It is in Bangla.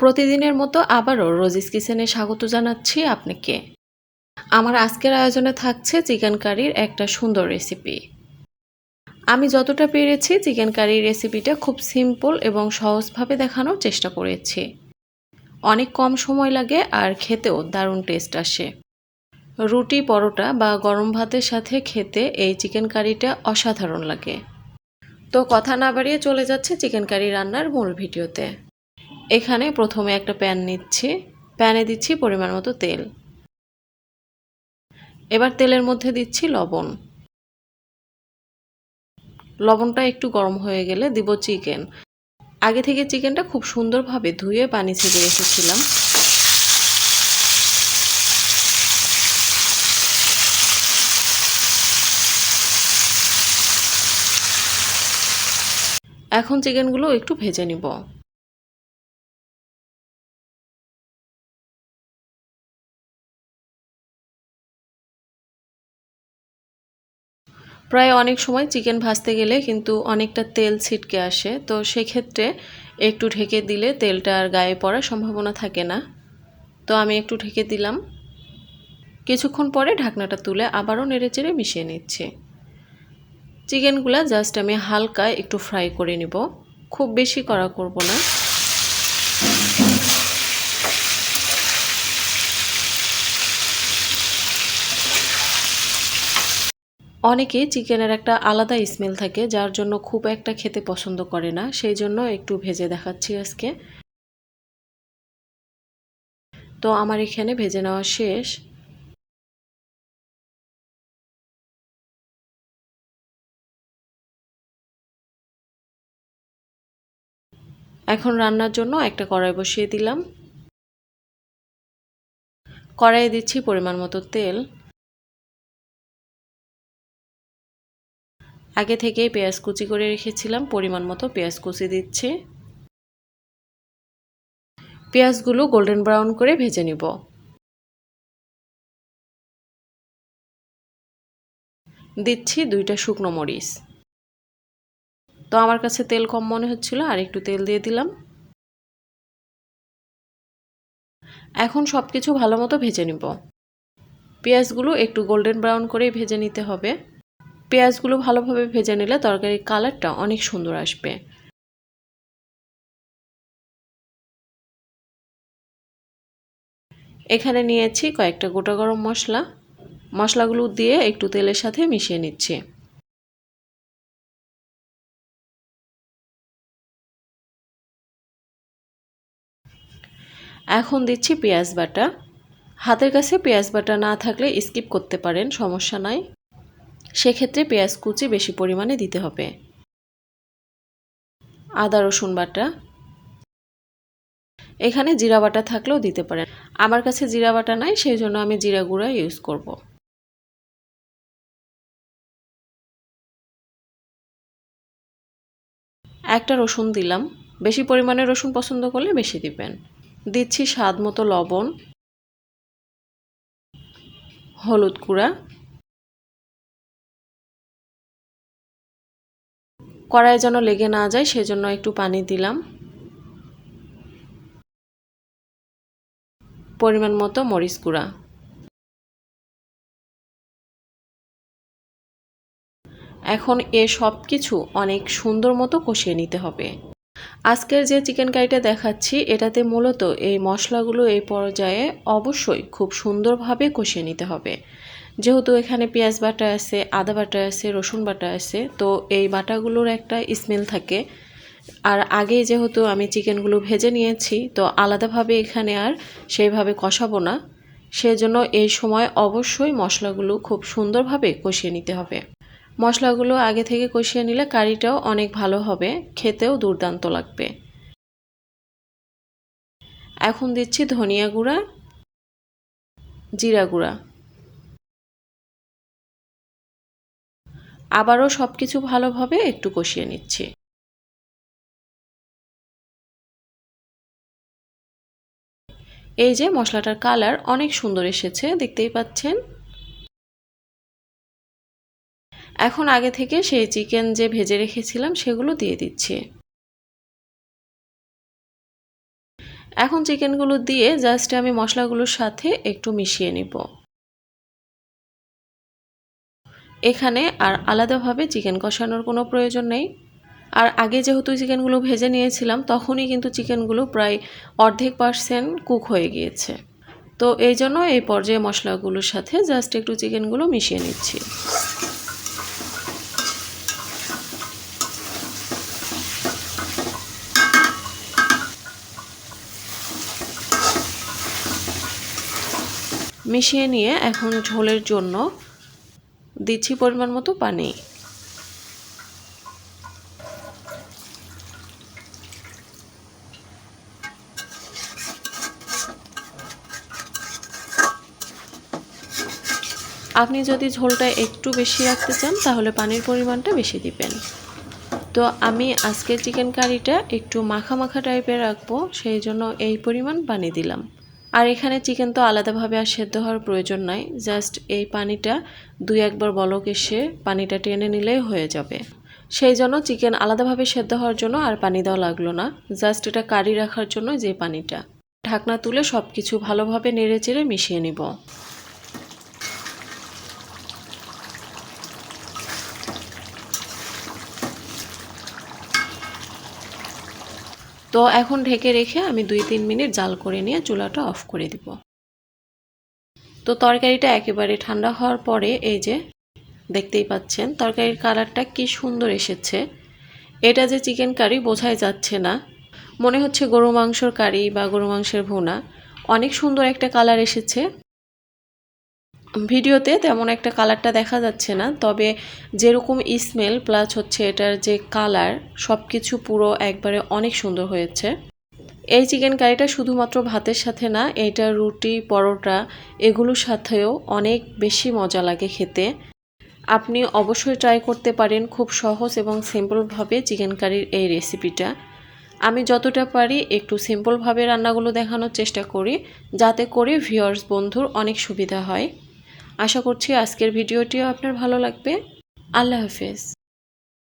প্রতিদিনের মতো আবারও রোজিস কিচেনে স্বাগত জানাচ্ছি আপনাকে। আমার আজকের আয়োজনে থাকছে চিকেন কারির একটা সুন্দর রেসিপি। আমি যতটা পেরেছি চিকেন কারির রেসিপিটা খুব সিম্পল এবং সহজভাবে দেখানোর চেষ্টা করেছি। অনেক কম সময় লাগে আর খেতেও দারুণ টেস্ট আসে। রুটি, পরোটা বা গরম ভাতের সাথে খেতে এই চিকেন কারিটা অসাধারণ লাগে। তো কথা না বাড়িয়ে চলে যাচ্ছে চিকেন কারি রান্নার মূল ভিডিওতে। এখানে প্রথমে একটা প্যান নিচ্ছি। প্যানে দিচ্ছি পরিমাণ মতো তেল। এবার তেলের মধ্যে দিচ্ছি লবণ। লবণটা একটু গরম হয়ে গেলে দিব চিকেন। আগে থেকে চিকেনটা খুব সুন্দরভাবে ধুয়ে পানি ছেড়ে রেখেছিলাম। এখন চিকেনগুলো একটু ভেজে নিব। প্রায় অনেক সময় চিকেন ভাজতে গেলে কিন্তু অনেকটা তেল ছিটকে আসে। তো সেক্ষেত্রে একটু ঢেকে দিলে তেলটা আর গায়ে পড়ার সম্ভাবনা থাকে না। তো আমি একটু ঢেকে দিলাম। কিছুক্ষণ পরে ঢাকনাটা তুলে আবারও নেড়েচেড়ে মিশিয়ে নিচ্ছি। চিকেনগুলা জাস্ট আমি হালকা একটু ফ্রাই করে নিব। খুব বেশি করা করব না। অনেকে চিকেনের একটা আলাদা স্মেল থাকে, যার জন্য খুব একটা খেতে পছন্দ করে না। সেই জন্য একটু ভেজে দেখাচ্ছি আজকে। তো আমার এখানে ভেজে নেওয়া শেষ। এখন রান্নার জন্য একটা কড়াই বসিয়ে দিলাম। কড়াইয়ে দিচ্ছি পরিমাণ মতো তেল। আগে থেকেই পেঁয়াজ কুচি করে রেখেছিলাম, পরিমাণ মতো পেঁয়াজ কুচি দিচ্ছি। পেঁয়াজগুলো গোল্ডেন ব্রাউন করে ভেজে নিব। দিচ্ছি দুইটা শুকনো মরিচ। তো আমার কাছে তেল কম মনে হচ্ছিল, আর একটু তেল দিয়ে দিলাম। এখন সব কিছু ভালো মতো ভেজে নিব। পেঁয়াজগুলো একটু গোল্ডেন ব্রাউন করেই ভেজে নিতে হবে। পেঁয়াজগুলো ভালোভাবে ভেজে নিলে তরকারির কালারটা অনেক সুন্দর আসবে। এখানে নিয়েছি কয়েকটা গোটা গরম মশলা। মশলাগুলো দিয়ে একটু তেলের সাথে মিশিয়ে নিচ্ছি। এখন দিচ্ছি পেঁয়াজ বাটা। হাতের কাছে পেঁয়াজ বাটা না থাকলে স্কিপ করতে পারেন, সমস্যা নাই। সেক্ষেত্রে পেঁয়াজ কুচি বেশি পরিমাণে দিতে হবে। আদা, রসুন বাটা। এখানে জিরা বাটা থাকলেও দিতে পারেন। আমার কাছে জিরা বাটা নাই, সেই জন্য আমি জিরা গুঁড়া ইউজ করব। একটা রসুন দিলাম। বেশি পরিমাণে রসুন পছন্দ করলে বেশি দিবেন। দিচ্ছি স্বাদ মতো লবণ, হলুদ গুঁড়া। কড়াই যেন লেগে না যায়, সেজন্য একটু পানি দিলাম। পরিমাণ মতো মরিচ গুঁড়া। এখন এ সব কিছু অনেক সুন্দর মতো কষিয়ে নিতে হবে। আজকের যে চিকেন কারিটা দেখাচ্ছি, এটাতে মূলত এই মশলাগুলো এই পর্যায়ে অবশ্যই খুব সুন্দরভাবে কষিয়ে নিতে হবে। যেহেতু এখানে পেঁয়াজ বাটা আছে, আদা বাটা আছে, রসুন বাটা আছে, তো এই বাটাগুলোর একটা স্মেল থাকে। আর আগেই যেহেতু আমি চিকেনগুলো ভেজে নিয়েছি, তো আলাদাভাবে এখানে আর সেইভাবে কষাবো না। সেজন্য এই সময় অবশ্যই মশলাগুলো খুব সুন্দরভাবে কষিয়ে নিতে হবে। মশলাগুলো আগে থেকে কষিয়ে নিলে কারিটাও অনেক ভালো হবে, খেতেও দুর্দান্ত লাগবে। এখন দিচ্ছি ধনিয়া গুঁড়া, জিরা গুঁড়া। আবারও সব কিছু ভালোভাবে একটু কষিয়ে নিচ্ছি। এই যে মশলাটার কালার অনেক সুন্দর এসেছে, দেখতেই পাচ্ছেন? এখন আগে থেকে সেই চিকেন যে ভেজে রেখেছিলাম সেগুলো দিয়ে দিচ্ছি। এখন চিকেনগুলো দিয়ে জাস্ট আমি মশলাগুলোর সাথে একটু মিশিয়ে নিব। এখানে আর আলাদাভাবে চিকেন কষানোর কোনো প্রয়োজন নেই। আর আগে যেহেতু চিকেনগুলো ভেজে নিয়েছিলাম, তখনই কিন্তু চিকেনগুলো প্রায় অর্ধেক পার্সেন্ট কুক হয়ে গিয়েছে। তো এই জন্য এই পর্যায়ে মশলাগুলোর সাথে জাস্ট একটু চিকেনগুলো মিশিয়ে নিচ্ছি। মিশিয়ে নিয়ে এখন ঝোলের জন্য দিচ্ছি পরিমাণ মতো পানি। আপনি যদি ঝোলটা একটু বেশি রাখতে চান, তাহলে পানির পরিমাণটা বেশি দিবেন। তো আমি আজকের চিকেন কারিটা একটু মাখা মাখা টাইপের রাখব, সেই জন্য এই পরিমাণ পানি দিলাম। আর এখানে চিকেন তো আলাদাভাবে আর সেদ্ধ হওয়ার প্রয়োজন নাই, জাস্ট এই পানিটা দুই একবার বলক এসে পানিটা টেনে নিলেই হয়ে যাবে। সেই জন্য চিকেন আলাদাভাবে সেদ্ধ হওয়ার জন্য আর পানি দেওয়া লাগল না, জাস্ট এটা কারি রাখার জন্য যে পানিটা। ঢাকনা তুলে সব কিছু ভালোভাবে নেড়ে চেড়ে মিশিয়ে নিব। তো এখন ঢেকে রেখে আমি দুই তিন মিনিট জাল করে নিয়ে চুলাটা অফ করে দিব। তো তরকারিটা একেবারে ঠান্ডা হওয়ার পরে এই যে দেখতেই পাচ্ছেন তরকারির কালারটা কি সুন্দর এসেছে। এটা যে চিকেন কারি বোঝাই যাচ্ছে না। মনে হচ্ছে গরু মাংসর কারি বা গরু মাংসের ভুনা। অনেক সুন্দর একটা কালার এসেছে। ভিডিওতে তেমন একটা কালারটা দেখা যাচ্ছে না, তবে যেরকম স্মেল প্লাস হচ্ছে এটার যে কালার সব কিছু পুরো একবারে অনেক সুন্দর হয়েছে। এই চিকেন কারিটা শুধুমাত্র ভাতের সাথে না, এটা রুটি, পরোটা, এগুলোর সাথেও অনেক বেশি মজা লাগে খেতে। আপনি অবশ্যই ট্রাই করতে পারেন খুব সহজ এবং সিম্পলভাবে চিকেন কারির এই রেসিপিটা আমি যতটা পারি একটু সিম্পলভাবে রান্নাগুলো দেখানোর চেষ্টা করি, যাতে করে ভিউয়ার্স বন্ধুর অনেক সুবিধা হয়। আশা করছি আজকের ভিডিওটিও আপনার ভালো লাগবে। আল্লাহ হাফেজ।